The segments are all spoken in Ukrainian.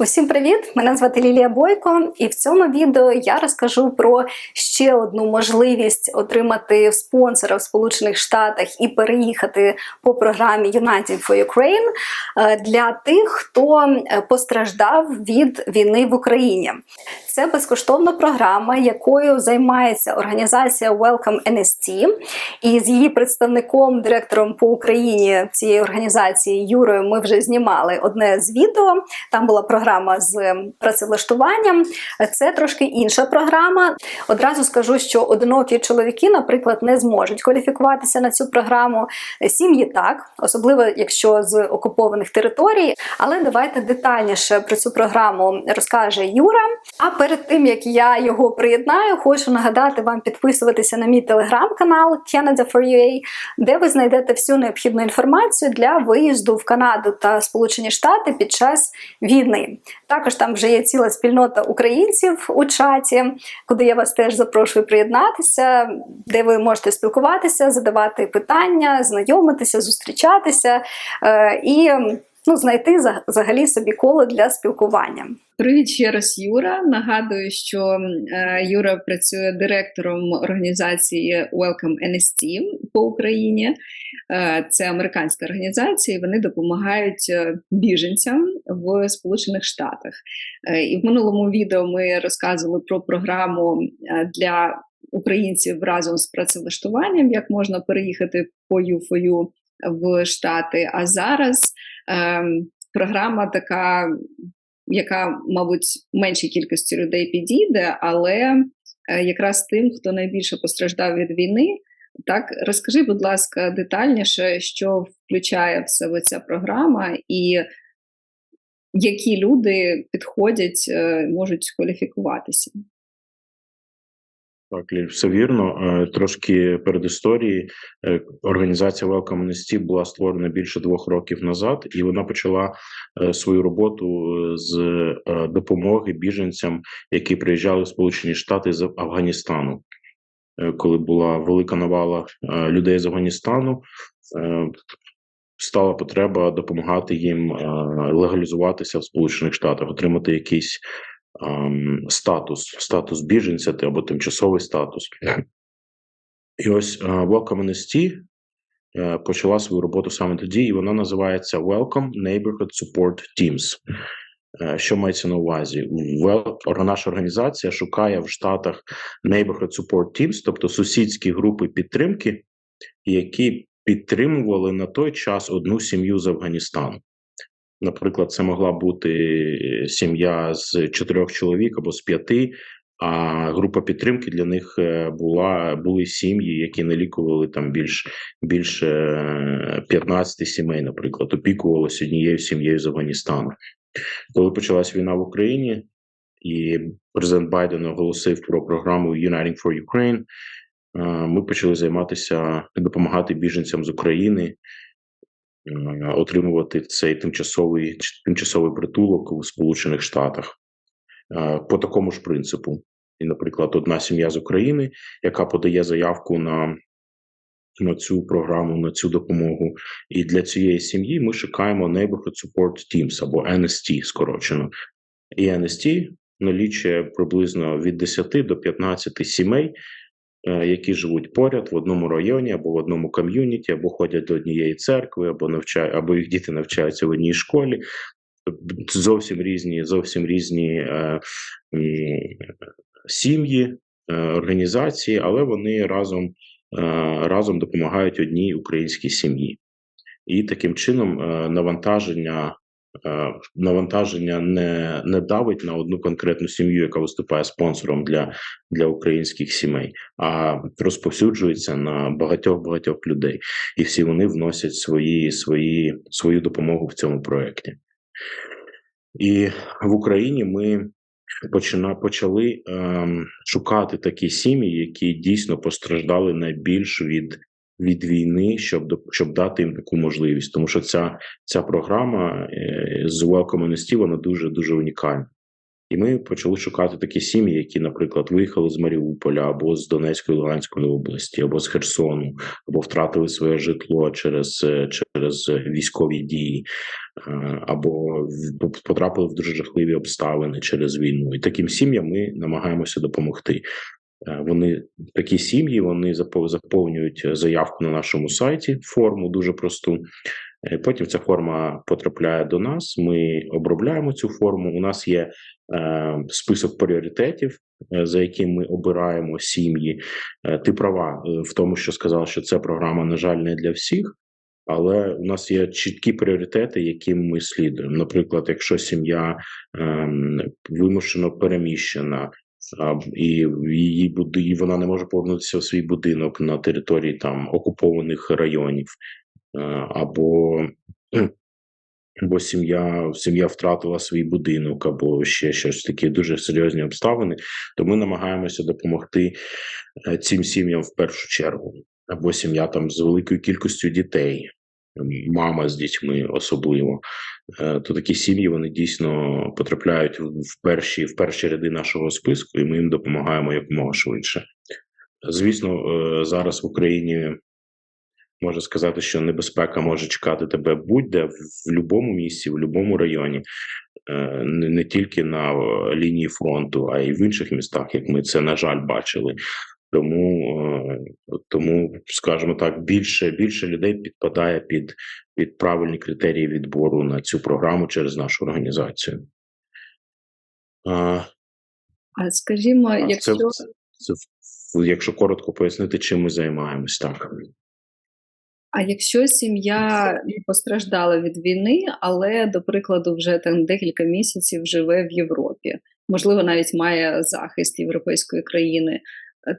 Усім привіт! Мене звати Лілія Бойко, і в цьому відео я розкажу про ще одну можливість отримати спонсора в Сполучених Штатах і переїхати по програмі United for Ukraine е, для тих, хто е, постраждав від війни в Україні. Це безкоштовна програма, якою займається організація Welcome NST. І з її представником, директором по Україні цієї організації Юрою, ми вже знімали одне з відео. Там була програма з працевлаштуванням. Це трошки інша програма. Одразу скажу, що одинокі чоловіки, наприклад, не зможуть кваліфікуватися на цю програму. Сім'ї так, особливо якщо з окупованих територій. Але давайте детальніше про цю програму розкаже Юра. А перед тим як я його приєднаю, хочу нагадати вам підписуватися на мій телеграм-канал Canada for UA, де ви знайдете всю необхідну інформацію для виїзду в Канаду та Сполучені Штати під час війни. Також там вже є ціла спільнота українців у чаті, куди я вас теж запрошую приєднатися, де ви можете спілкуватися, задавати питання, знайомитися, зустрічатися. Е, і ну, знайти за- взагалі собі коло для спілкування. Привіт ще раз, Юра. Нагадую, що е, Юра працює директором організації Welcome NST по Україні. Е, це американська організація, і вони допомагають е, біженцям в Сполучених Штатах. І в минулому відео ми розказували про програму для українців разом з працевлаштуванням, як можна переїхати по ЮФОЮ в Штати. А зараз програма така яка, мабуть, меншій кількості людей підійде, але е, якраз тим, хто найбільше постраждав від війни. Так, розкажи, будь ласка, детальніше, що включає в себе ця програма, і які люди підходять, е, можуть кваліфікуватися. Так, все вірно. Е, Трошки перед історії організація Welcome Amnesty була створена більше двох років назад, і вона почала е, свою роботу з е, допомоги біженцям, які приїжджали в Сполучені Штати з Афганістану. Е, Коли була велика навала е, людей з Афганістану, е, стала потреба допомагати їм е, легалізуватися в Сполучених Штатах, отримати якийсь ем, статус, статус біженця або тимчасовий статус. І ось е, Welcome NST е, почала свою роботу саме тоді, і вона називається Welcome Neighborhood Support Teams. Е, Що мається на увазі? Наша організація шукає в Штатах Neighborhood Support Teams, тобто сусідські групи підтримки, які підтримували на той час одну сім'ю з Афганістану. Наприклад, це могла бути сім'я з чотирьох чоловік або з п'яти, а група підтримки для них е, була були сім'ї, які налікували там більш більше е, 15 сімей, наприклад, опікувалися однією сім'єю з Афганістану. Коли почалась війна в Україні, і президент Байден оголосив про програму Uniting for Ukraine, е, ми почали займатися допомагати біженцям з України отримувати цей тимчасовий тимчасовий притулок у Сполучених Штатах е, по такому ж принципу. І, наприклад, одна сім'я з України, яка подає заявку на, на цю програму, на цю допомогу. І для цієї сім'ї ми шукаємо Neighborhood Support Teams або NST скорочено. І NST налічує приблизно від 10 до 15 сімей, е, які живуть поряд в одному районі або в одному ком'юніті, або ходять до однієї церкви, або навчають, або їх діти навчаються в одній школі. Зовсім різні, зовсім різні е, м, сім'ї, е, організації, але вони разом, е, разом допомагають одній українській сім'ї. І таким чином е, навантаження. Е, Навантаження не, не давить на одну конкретну сім'ю, яка виступає спонсором для, для українських сімей, а розповсюджується на багатьох багатьох людей, і всі вони вносять свої, свої, свою допомогу в цьому проєкті. І в Україні ми почина, почали ем, шукати такі сім'ї, які дійсно постраждали найбільш від, від війни, щоб, щоб дати їм таку можливість. Тому що ця, ця програма е, з Welcome NST, вона дуже дуже унікальна. І ми почали шукати такі сім'ї, які, наприклад, виїхали з Маріуполя або з Донецької Луганської області, або з Херсону, або втратили своє житло через, е, через військові дії, е, або потрапили в дуже жахливі обставини через війну. І таким сім'ям ми намагаємося допомогти. Е, Вони такі сім'ї, вони запов- заповнюють заявку на нашому сайті, форму дуже просту. Е, Потім ця форма потрапляє до нас. Ми обробляємо цю форму. У нас є е, список пріоритетів, е, за яким ми обираємо сім'ї. Е, ти права е, в тому, що сказала, що ця програма, на жаль, не для всіх. Але у нас є чіткі пріоритети, яким ми слідуємо. Наприклад, якщо сім'я ем, вимушено переміщена, і її і вона не може повернутися в свій будинок на території там окупованих районів, або, або сім'я, сім'я втратила свій будинок, або ще щось такі дуже серйозні обставини, то ми намагаємося допомогти е, цим сім'ям в першу чергу, або сім'я там з великою кількістю дітей. Мама з дітьми особливо, Е, то такі сім'ї вони дійсно потрапляють в перші в перші ряди нашого списку, і ми їм допомагаємо якомога швидше. Звісно, е, зараз в Україні можна сказати, що небезпека може чекати тебе будь-де в будь-якому місці, в будь-якому районі, Е, не, тільки на лінії фронту, а й в інших містах, як ми це на жаль бачили. Тому, е, тому, скажімо так, більше більше людей підпадає під, під правильні критерії відбору на цю програму через нашу організацію. А, А скажімо, Так, якщо це, це, якщо коротко пояснити, чим ми займаємось, так. А якщо сім'я не постраждала від війни, але, до прикладу, вже там декілька місяців живе в Європі, можливо, навіть має захист європейської країни,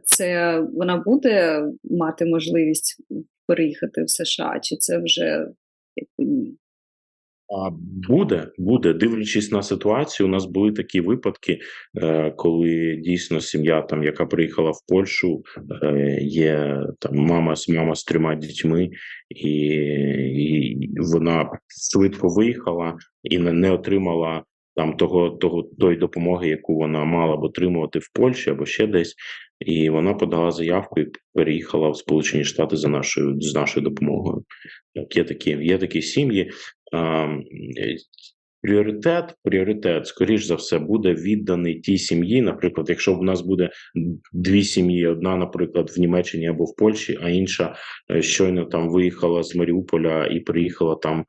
це вона буде мати можливість переїхати в США, чи це вже якби ні? Буде, буде, дивлячись на ситуацію, у нас були такі випадки, е, коли дійсно сім'я, там, яка приїхала в Польщу, е, є там мама мама з трьома дітьми, і, і вона швидко виїхала і не, отримала там того, того тої допомоги, яку вона мала б отримувати в Польщі або ще десь. І вона подала заявку і переїхала в Сполучені Штати за нашою з нашою допомогою. Так, є такі, є такі сім'ї. Пріоритет, пріоритет, скоріш за все, буде відданий тій сім'ї. Наприклад, якщо в нас буде дві сім'ї: одна, наприклад, в Німеччині або в Польщі, а інша е, щойно там виїхала з Маріуполя і приїхала там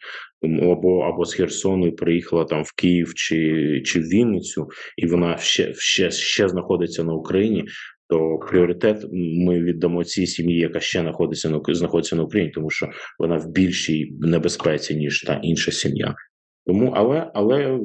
або або з Херсону, і приїхала там в Київ чи, чи в Вінницю, і вона ще, ще, ще знаходиться на Україні. То пріоритет ми віддамо цій сім'ї, яка ще знаходиться на знаходиться на Україні, тому що вона в більшій небезпеці ніж та інша сім'я. Тому, але але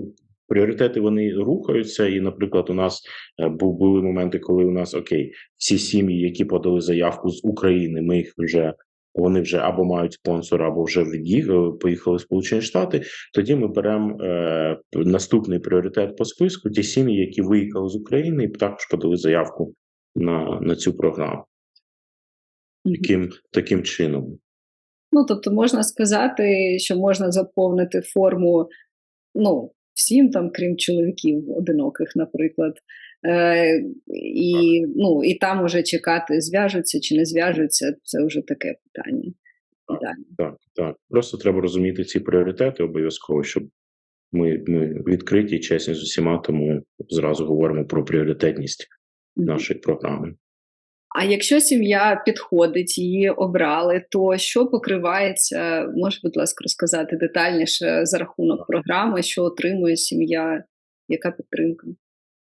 пріоритети вони рухаються. І, наприклад, у нас е, бу- були моменти, коли у нас окей, всі сім'ї, які подали заявку з України, ми їх вже вони вже або мають спонсора, або вже від'їхали, поїхали в Сполучені Штати. Тоді ми беремо е, наступний пріоритет по списку: ті сім'ї, які виїхали з України, і також подали заявку на, на цю програму. Таким, таким чином. Ну, тобто можна сказати, що можна заповнити форму ну, всім, там, крім чоловіків одиноких, наприклад. Е, і, ну, і там уже чекати, зв'яжуться чи не зв'яжуться, це вже таке питання. Так. Далі. Так, так. Просто треба розуміти ці пріоритети обов'язково, щоб ми, ми відкриті і чесні з усіма, тому зразу говоримо про пріоритетність. Нашої програми. А якщо сім'я підходить, її обрали, то що покривається? Можеш, будь ласка, розказати детальніше за рахунок програми, що отримує сім'я, яка підтримка?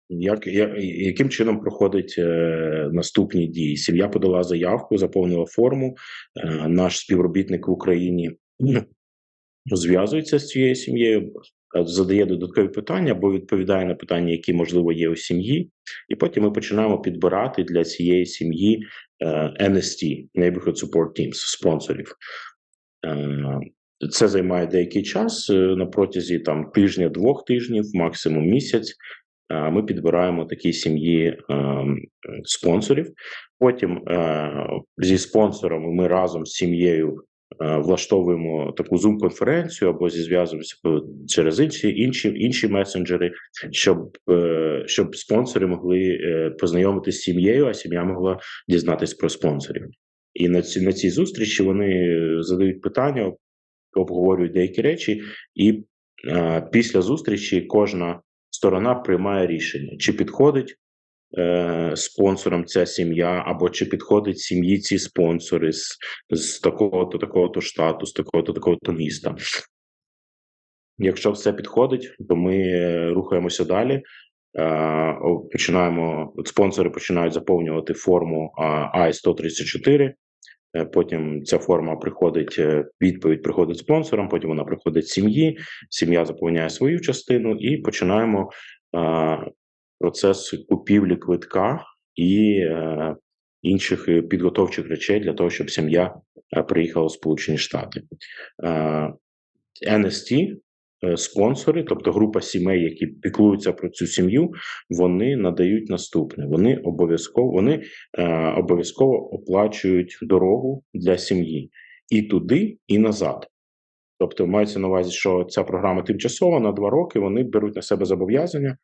Як, я, яким чином проходить е, наступні дії? Сім'я подала заявку, заповнила форму. Е, наш співробітник в Україні зв'язується з цією сім'єю, задає додаткові питання або відповідає на питання, які можливо є у сім'ї, і потім ми починаємо підбирати для цієї сім'ї е, NST – Neighborhood Support Teams, спонсорів. Е, Це займає деякий час е, на протязі там тижня, двох тижнів, максимум місяць. Е, Ми підбираємо такі сім'ї е, спонсорів. Потім е, зі спонсорами ми разом з сім'єю е, влаштовуємо таку зум-конференцію або зізв'язуємося по- через інші інші, інші месенджери, щоб, е, щоб спонсори могли е, познайомитися з сім'єю, а сім'я могла дізнатись про спонсорів. І на ці на цій зустрічі вони е, задають питання, обговорюють деякі речі, і е, після зустрічі кожна сторона приймає рішення, чи підходить е, спонсорам ця сім'я, або чи підходить сім'ї ці спонсори з, з такого-то, такого-то штату, з такого-то, такого-то міста. Якщо все підходить, то ми е, рухаємося далі. Е, Починаємо спонсори починають заповнювати форму ай 134 Е, Потім ця форма приходить, відповідь приходить спонсорам, потім вона приходить сім'ї, сім'я заповняє свою частину, і починаємо процес купівлі квитка і е, інших е, підготовчих речей для того, щоб сім'я е, приїхала в Сполучені Штати. Е, NST, е, спонсори, тобто група сімей, які піклуються про цю сім'ю, вони надають наступне: вони обов'язково вони е, обов'язково оплачують дорогу для сім'ї і туди, і назад. Тобто мається на увазі, що ця програма тимчасова на два роки. Вони беруть на себе зобов'язання,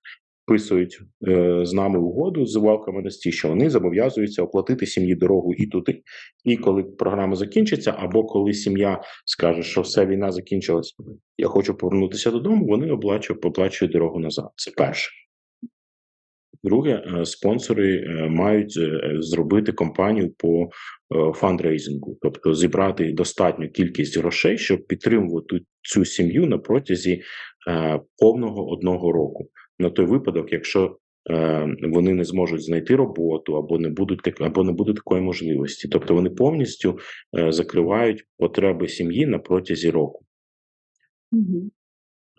підписують е, з нами угоду з Welcome NST, що вони зобов'язуються оплатити сім'ї дорогу і туди. І коли програма закінчиться, або коли сім'я скаже, що все війна закінчилась, я хочу повернутися додому. Вони оплачують, оплачують дорогу назад. Це перше. Друге, е, спонсори е, мають е, зробити кампанію по фандрейзингу, тобто зібрати достатню кількість грошей, щоб підтримувати цю сім'ю на протязі повного одного року. На той випадок, якщо е, вони не зможуть знайти роботу або не будуть так- або не буде такої можливості, тобто вони повністю е, закривають потреби сім'ї на протязі року.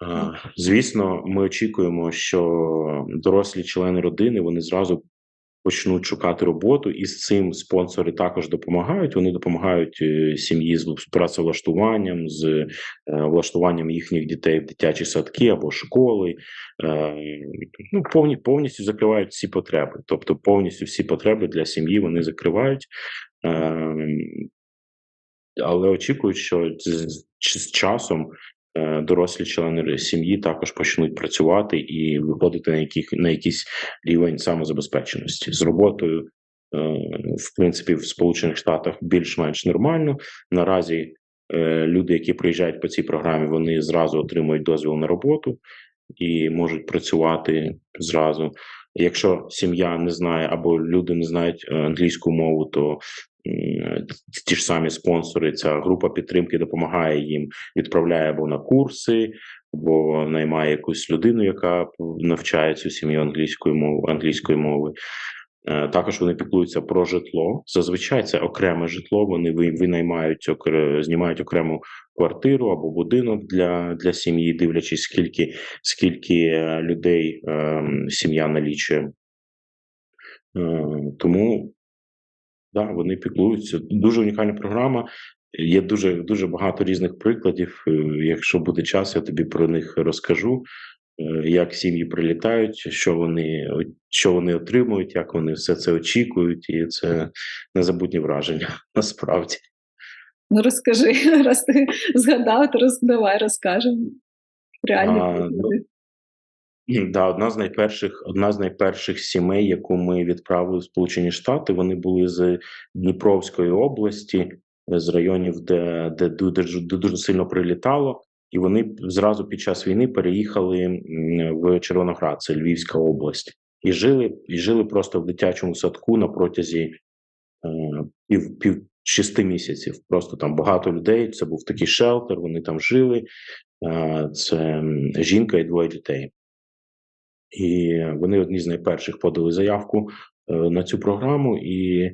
А, Звісно, ми очікуємо, що дорослі члени родини вони зразу почнуть шукати роботу, і з цим спонсори також допомагають. Вони допомагають е, сім'ї з працевлаштуванням, з е, влаштуванням їхніх дітей в дитячі садки або школи. Е, Ну, повні, повністю закривають всі потреби. Тобто, повністю всі потреби для сім'ї вони закривають. Е, Але очікують, що з, часом дорослі члени сім'ї також почнуть працювати і виходити на яких на якийсь рівень самозабезпеченості з роботою. е, В принципі, в Сполучених Штатах більш-менш нормально. Наразі е, люди, які приїжджають по цій програмі, вони зразу отримують дозвіл на роботу і можуть працювати зразу. Якщо сім'я не знає або люди не знають е, англійську мову, то ті ж самі спонсори, ця група підтримки допомагає їм, відправляє або на курси, або наймає якусь людину, яка навчає цю сім'ю англійської мови англійської мови. Е, Також вони піклуються про житло. Зазвичай це окреме житло. Вони винаймають знімають окрему квартиру або будинок для, для сім'ї, дивлячись, скільки, скільки е, людей е, сім'я налічує. Е, Тому да, вони піклуються. Дуже унікальна програма. Є дуже дуже багато різних прикладів. Е, Якщо буде час, я тобі про них розкажу. е, Як сім'ї прилітають, що вони що вони отримують, як вони все це очікують, і це незабутні враження насправді. Ну розкажи, раз ти згадав, то роз... давай розкажемо. Реальні А, приклади. Да, одна з найперших, одна з найперших сімей, яку ми відправили в Сполучені Штати, вони були з Дніпровської області, з районів, де, де дуже, де дуже сильно прилітало, і вони зразу під час війни переїхали в Червоноград, це Львівська область, і жили, і жили просто в дитячому садку на протязі е, пів, пів шести місяців. Просто там багато людей. Це був такий шелтер, вони там жили. Е, Це жінка і двоє дітей. І вони одні з найперших подали заявку е, на цю програму. І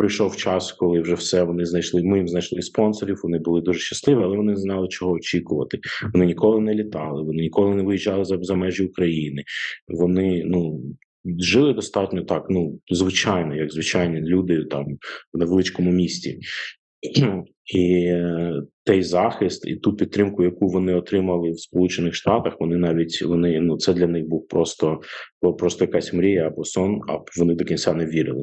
прийшов час, коли вже все вони знайшли. Ми їм знайшли спонсорів. Вони були дуже щасливі, але вони не знали, чого очікувати. Вони ніколи не літали, вони ніколи не виїжджали за, за межі України. Вони ну. Жили достатньо так, ну звичайно, як звичайні люди там в невеличкому місті. І е, той захист, і ту підтримку, яку вони отримали в Сполучених Штатах, вони навіть вони ну це для них був просто просто якась мрія або сон, а вони до кінця не вірили.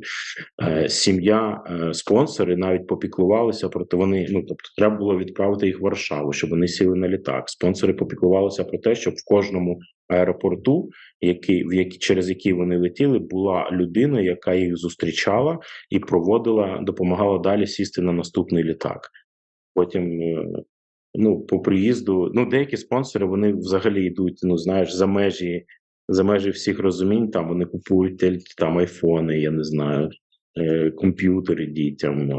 Е, Сім'я, е, спонсори навіть попіклувалися проти вони. Ну тобто, треба було відправити їх в Варшаву, щоб вони сіли на літак. Спонсори попіклувалися про те, щоб в кожному аеропорту, який в які через який вони летіли, була людина, яка їх зустрічала і проводила, допомагала далі сісти на наступний літак. Потім, е, ну, по приїзду, ну, деякі спонсори вони взагалі йдуть, ну знаєш, за межі за межі всіх розумінь. Там вони купують там айфони, я не знаю, е, комп'ютери дітям.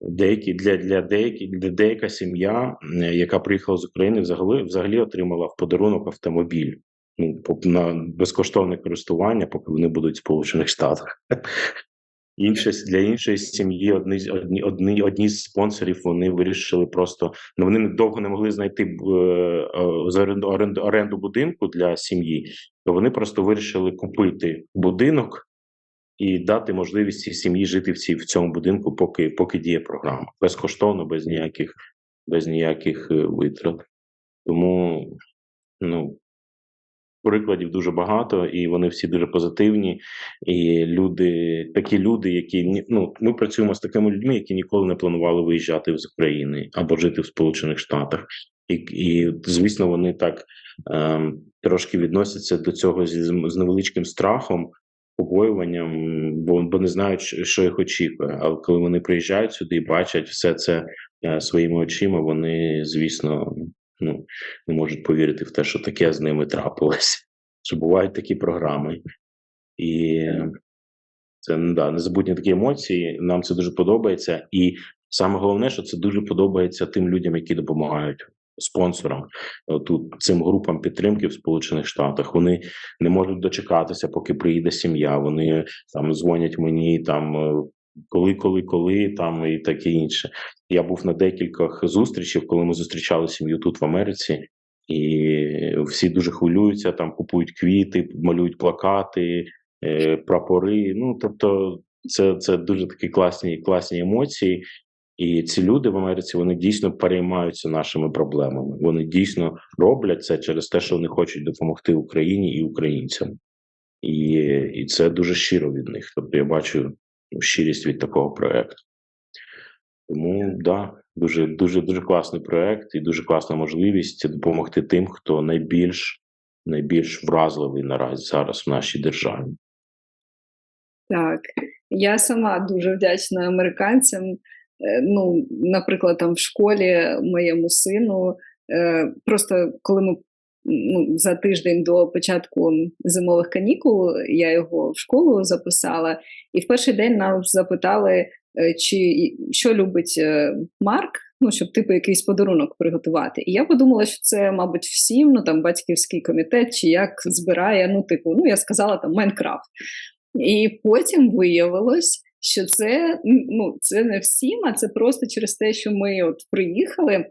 Деякі для для деякі для деяка сім'я, яка приїхала з України, взагалі взагалі отримала в подарунок автомобіль. Ну, на безкоштовне користування, поки вони будуть в Сполучених Штатах. Інше для іншої сім'ї одні одні, одні, одні з спонсорів вони вирішили просто ну вони довго не могли знайти е, за оренду, оренду будинку для сім'ї, то вони просто вирішили купити будинок і дати можливість цій сім'ї жити в цій в цьому будинку, поки поки діє програма безкоштовно, без ніяких без ніяких е, витрат. Тому ну прикладів дуже багато, і вони всі дуже позитивні. І люди, такі люди, які ну, ми працюємо з такими людьми, які ніколи не планували виїжджати з України або жити в Сполучених Штатах. І, і звісно, вони так ем, трошки відносяться до цього зі, з невеличким страхом, побоюванням, бо, бо не знають, що їх очікує. Але коли вони приїжджають сюди і бачать все це е, своїми очима, вони, звісно, ну, не можуть повірити в те, що таке з ними трапилось. Що бувають такі програми. І це ну, да, незабутні такі емоції. Нам це дуже подобається. І саме головне, що це дуже подобається тим людям, які допомагають спонсорам е, тут цим групам підтримки в Сполучених Штатах. Вони не можуть дочекатися, поки приїде сім'я. Вони там дзвонять мені там. е, Коли, коли, коли там і таке інше. Я був на декількох зустрічах, коли ми зустрічали сім'ю тут в Америці, і всі дуже хвилюються, там купують квіти, малюють плакати, е, прапори. Ну тобто, це, це дуже такі класні, класні емоції. І ці люди в Америці вони дійсно переймаються нашими проблемами. Вони дійсно роблять це через те, що вони хочуть допомогти Україні і українцям. І, і це дуже щиро від них. Тобто я бачу ну, щирість від такого проекту. Тому да, дуже дуже дуже класний проект і дуже класна можливість допомогти тим, хто найбільш найбільш вразливий наразі зараз в нашій державі. Так, я сама дуже вдячна американцям. Е, Ну, наприклад, там в школі моєму сину, е, просто коли ми ну, за тиждень до початку зимових канікул я його в школу записала, і в перший день нас запитали, е, чи що любить Марк, ну, щоб типу якийсь подарунок приготувати. І я подумала, що це, мабуть, всім, ну там батьківський комітет, чи як збирає, ну, типу, ну я сказала там Майнкрафт. І потім виявилось, що це ну, це не всім, а це просто через те, що ми от приїхали. е,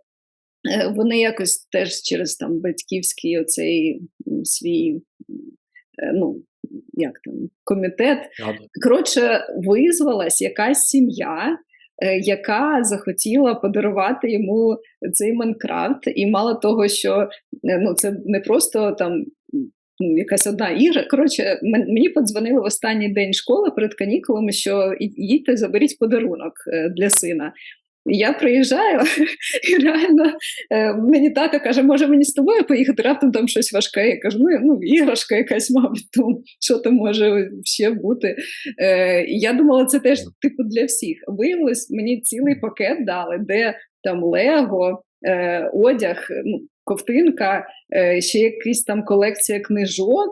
Вони якось теж через там батьківський оцей свій е, ну, як там, комітет. Коротше, визвалась якась сім'я, е, яка захотіла подарувати йому цей Майнкрафт. І мало того, що ну, це не просто там. Ну, якась одна ігра. Коротше, мені подзвонили в останній день школи перед канікулами, що їдьте, заберіть подарунок е, для сина. Я приїжджаю, і реально е, мені тато каже, може мені з тобою поїхати, раптом там щось важке. Я кажу, ну, ну іграшка якась, мабуть, ну, що там може ще бути. Е, я думала, це теж типу для всіх. Виявилось, мені цілий пакет дали, де там Лего, одяг, ну, ковтинка, е, ще якась там колекція книжок,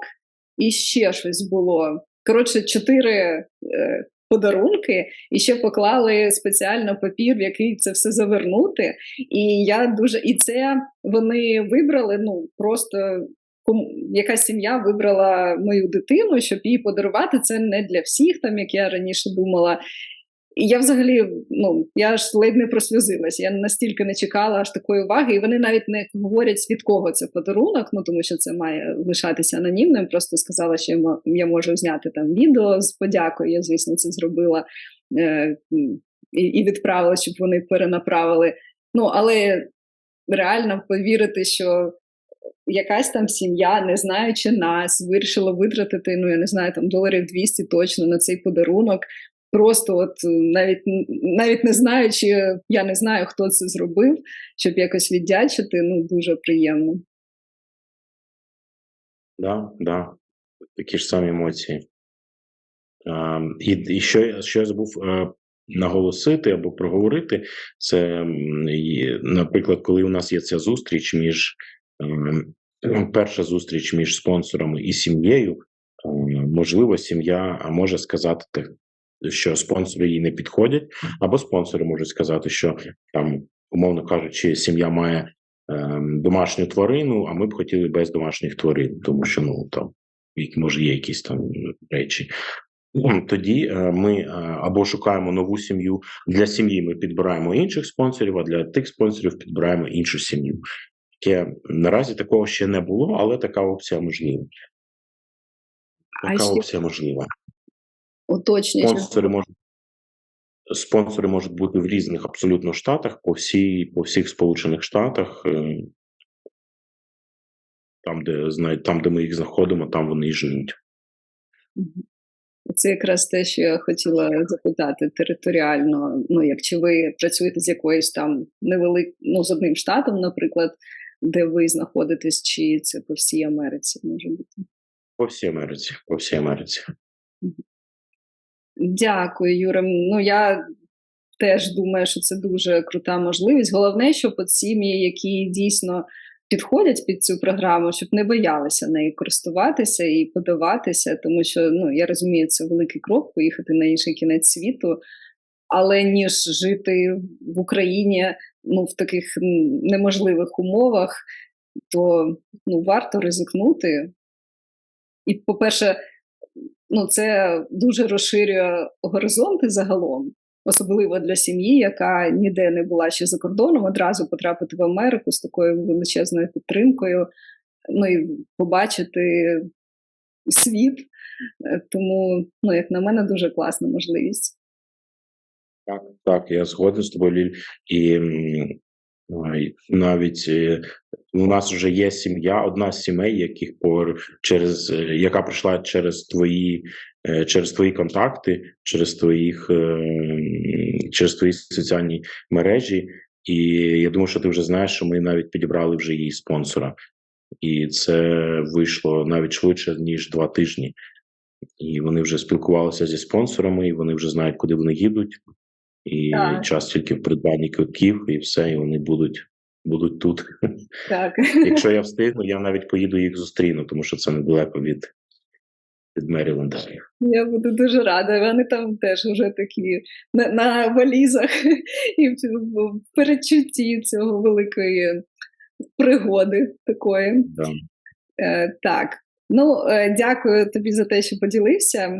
і ще щось було. Коротше, чотири е, подарунки, і ще поклали спеціально папір, в який це все завернути. І я дуже і це вони вибрали. Ну просто якась сім'я вибрала мою дитину, щоб їй подарувати. Це не для всіх, там як я раніше думала. І я взагалі, ну я аж ледь не прослюзилась. Я настільки не чекала аж такої уваги, і вони навіть не говорять від кого це подарунок, ну тому що це має лишатися анонімним. Просто сказала, що я можу зняти там відео з подякою. Я, звісно, це зробила. Е, і, відправили, щоб вони перенаправили. Ну, але реально повірити, що якась там сім'я, не знаючи нас, вирішила витратити, ну я не знаю, там доларів 200 точно на цей подарунок. Просто от е, навіть навіть не знаючи, я не знаю, хто це зробив, щоб якось віддячити, ну дуже приємно. Да, да. Такі ж самі емоції. А, і, і що, що я забув е, наголосити або проговорити, це, наприклад, коли у нас є ця зустріч між ем, ну, перша зустріч між спонсорами і сім'єю, е, можливо, сім'я може сказати, що спонсори їй не підходять, або спонсори можуть сказати, що там, умовно кажучи, сім'я має ем, домашню тварину, а ми б хотіли без домашніх тварин, тому що ну там може є якісь там речі. Ну, Тоді е, ми е, або шукаємо нову сім'ю для сім'ї. Ми підбираємо інших спонсорів, а для тих спонсорів підбираємо іншу сім'ю. Таке наразі такого ще не було, але така опція можлива. А Така ще- опція можлива. Уточнюючи, Спонсори можуть спонсори можуть бути в різних абсолютно штатах, по всій, по всіх Сполучених Штатах. е, Там, де знає- там, де ми їх знаходимо, там вони і живуть. Це якраз те, що я хотіла запитати територіально. Ну, як чи ви працюєте з якоюсь там невелик, ну з одним штатом, наприклад, де ви знаходитесь, чи це по всій Америці може бути? По всій Америці. По всій Америці. Дякую, Юра. Ну я теж думаю, що це дуже крута можливість. Головне, щоб от сім'ї, які дійсно підходять під цю програму, щоб не боялися нею користуватися і подаватися, тому що ну я розумію, це великий крок поїхати на інший кінець світу. Але ніж жити в Україні ну, в таких неможливих умовах, то ну, варто ризикнути. І, по-перше, ну, це дуже розширює горизонти загалом, особливо для сім'ї, яка ніде не була ще за кордоном, одразу потрапити в Америку з такою величезною підтримкою, ну і побачити світ. Е, Тому, ну, як на мене, дуже класна можливість. Так, так, я згоден з тобою, Ліль. І навіть е, у нас вже є сім'я, одна з сімей, яких по через е, яка прийшла через твої е, через твої контакти, через твоїх через твої соціальні мережі. І я думаю, що ти вже знаєш, що ми навіть підібрали вже її спонсора, і це вийшло навіть швидше ніж два тижні. І вони вже спілкувалися зі спонсорами, і вони вже знають, куди вони їдуть. І Так. час тільки в придбанні квитків, і все, і вони будуть, будуть тут. Так. Якщо я встигну, я навіть поїду їх зустріну, тому що це недалеко від, від Меріленда. Я буду дуже рада. Вони там теж вже такі на, на валізах і в передчутті цього великої пригоди такої. Да. Е, так. Ну, е, дякую тобі за те, що поділився.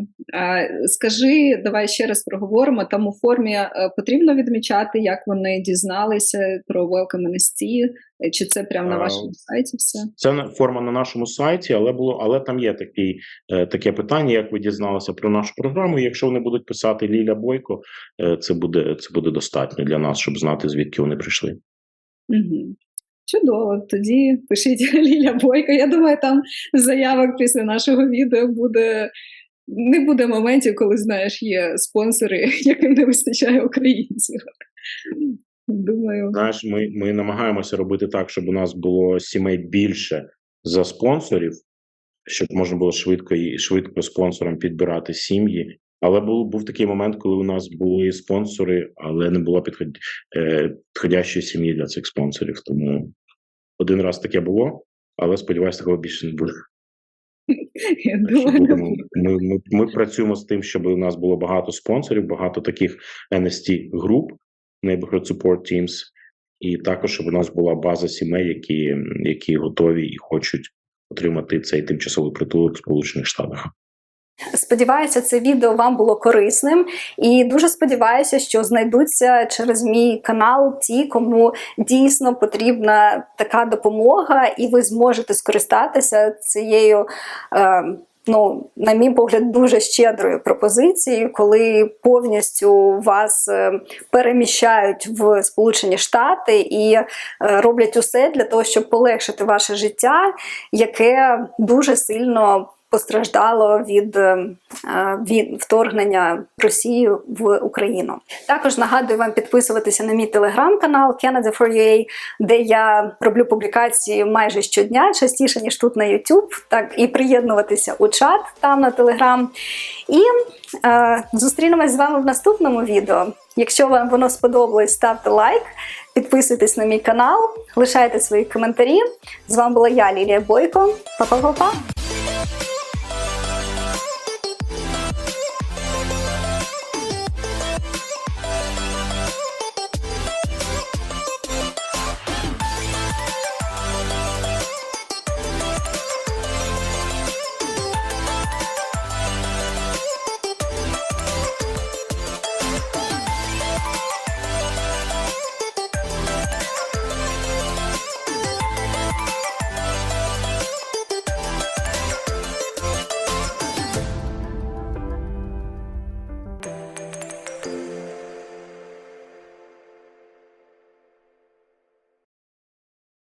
Скажи, давай ще раз проговоримо. Там у формі е, потрібно відмічати, як вони дізналися про Welcome NST, чи це прямо на А, вашому сайті все? Це форма на нашому сайті, але було, але там є такий, е, таке питання, як ви дізналися про нашу програму. Якщо вони будуть писати Ліля Бойко, це буде це буде достатньо для нас, щоб знати звідки вони прийшли. Угу. Чудово, тоді пишіть Ліля Бойко. Я думаю, там заявок після нашого відео буде. Не буде моментів, коли знаєш, є спонсори, яким не вистачає українців. Думаю, Знаєш, ми, ми намагаємося робити так, щоб у нас було сімей більше за спонсорів, щоб можна було швидко і швидко спонсорам підбирати сім'ї. Але був був такий момент, коли у нас були спонсори, але не було підход... е, підходящої сім'ї для цих спонсорів. Тому один раз таке було, але сподіваюся, такого більше не буде. я думаю, будемо, ми, ми, ми працюємо з тим, щоб у нас було багато спонсорів, багато таких NST груп, Neighborhood Support Teams, і також щоб у нас була база сімей, які, які готові і хочуть отримати цей тимчасовий притулок в Сполучених Штатах. Сподіваюся, це відео вам було корисним, і дуже сподіваюся, що знайдуться через мій канал ті, кому дійсно потрібна така допомога, і ви зможете скористатися цією. Е, ну, на мій погляд, дуже щедрою пропозицією, коли повністю вас е, переміщають в Сполучені Штати і е, роблять усе для того, щоб полегшити ваше життя, яке дуже сильно постраждало від, е, від вторгнення Росії в Україну. Також нагадую вам підписуватися на мій телеграм-канал Canada for UA, де я роблю публікації майже щодня, частіше ніж тут на YouTube, так і приєднуватися у чат там на телеграм. І е, зустрінемось з вами в наступному відео. Якщо вам воно сподобалось, ставте лайк, підписуйтесь на мій канал, лишайте свої коментарі. З вами була я, Лілія Бойко. Па-па-па-па!